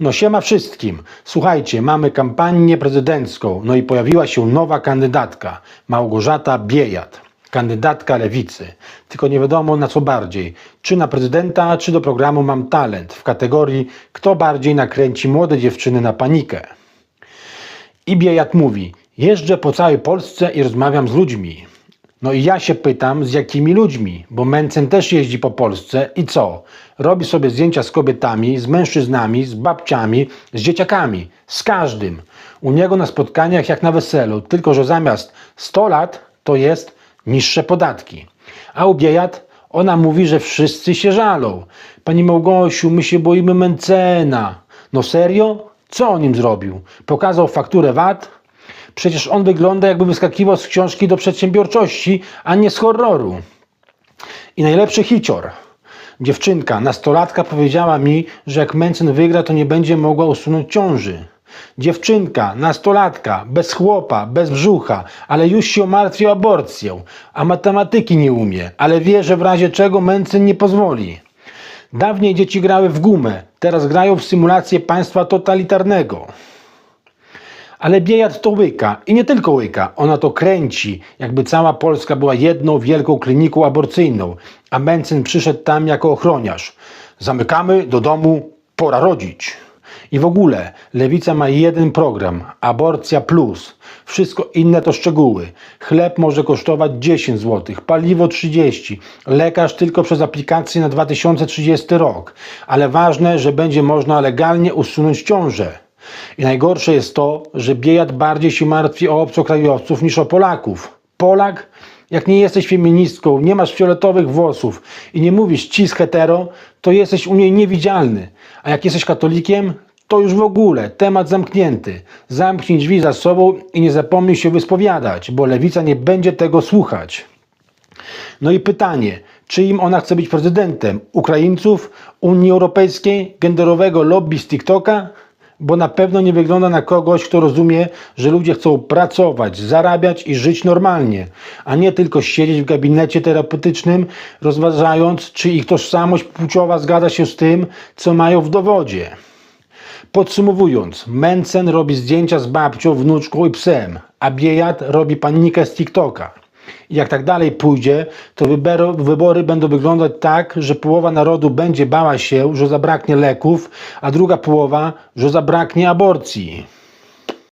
No siema wszystkim. Słuchajcie, mamy kampanię prezydencką, no i pojawiła się nowa kandydatka, Małgorzata Biejat, kandydatka lewicy. Tylko nie wiadomo na co bardziej, czy na prezydenta, czy do programu Mam Talent w kategorii kto bardziej nakręci młode dziewczyny na panikę. I Biejat mówi, jeżdżę po całej Polsce i rozmawiam z ludźmi. No i ja się pytam, z jakimi ludźmi, bo Mencen też jeździ po Polsce i co? Robi sobie zdjęcia z kobietami, z mężczyznami, z babciami, z dzieciakami, z każdym. U niego na spotkaniach jak na weselu, tylko że zamiast 100 lat to jest niższe podatki. A u Biejat ona mówi, że wszyscy się żalą. Pani Małgosiu, my się boimy Mencena. No serio? Co on im zrobił? Pokazał fakturę VAT? Przecież on wygląda jakby wyskakiwał z książki do przedsiębiorczości, a nie z horroru. I najlepszy hicior. Dziewczynka, nastolatka powiedziała mi, że jak Mencen wygra, to nie będzie mogła usunąć ciąży. Dziewczynka, nastolatka, bez chłopa, bez brzucha, ale już się martwi o aborcję, a matematyki nie umie, ale wie, że w razie czego Mencen nie pozwoli. Dawniej dzieci grały w gumę, teraz grają w symulację państwa totalitarnego. Ale Biejat to łyka i nie tylko łyka, ona to kręci, jakby cała Polska była jedną wielką kliniką aborcyjną, a Mencen przyszedł tam jako ochroniarz. Zamykamy do domu, pora rodzić. I w ogóle lewica ma jeden program aborcja plus. Wszystko inne to szczegóły. Chleb może kosztować 10 zł, paliwo 30, lekarz tylko przez aplikację na 2030 rok. Ale ważne, że będzie można legalnie usunąć ciążę. I najgorsze jest to, że Biejat bardziej się martwi o obcokrajowców niż o Polaków. Polak, jak nie jesteś feministką, nie masz fioletowych włosów i nie mówisz cis hetero, to jesteś u niej niewidzialny. A jak jesteś katolikiem, to już w ogóle temat zamknięty. Zamknij drzwi za sobą i nie zapomnij się wyspowiadać, bo lewica nie będzie tego słuchać. No i pytanie, czyim ona chce być prezydentem? Ukraińców, Unii Europejskiej, genderowego lobby z TikToka? Bo na pewno nie wygląda na kogoś, kto rozumie, że ludzie chcą pracować, zarabiać i żyć normalnie, a nie tylko siedzieć w gabinecie terapeutycznym, rozważając, czy ich tożsamość płciowa zgadza się z tym, co mają w dowodzie. Podsumowując, Mencen robi zdjęcia z babcią, wnuczką i psem, a Biejat robi panikę z TikToka. I jak tak dalej pójdzie, to wybory, wybory będą wyglądać tak, że połowa narodu będzie bała się, że zabraknie leków, a druga połowa, że zabraknie aborcji.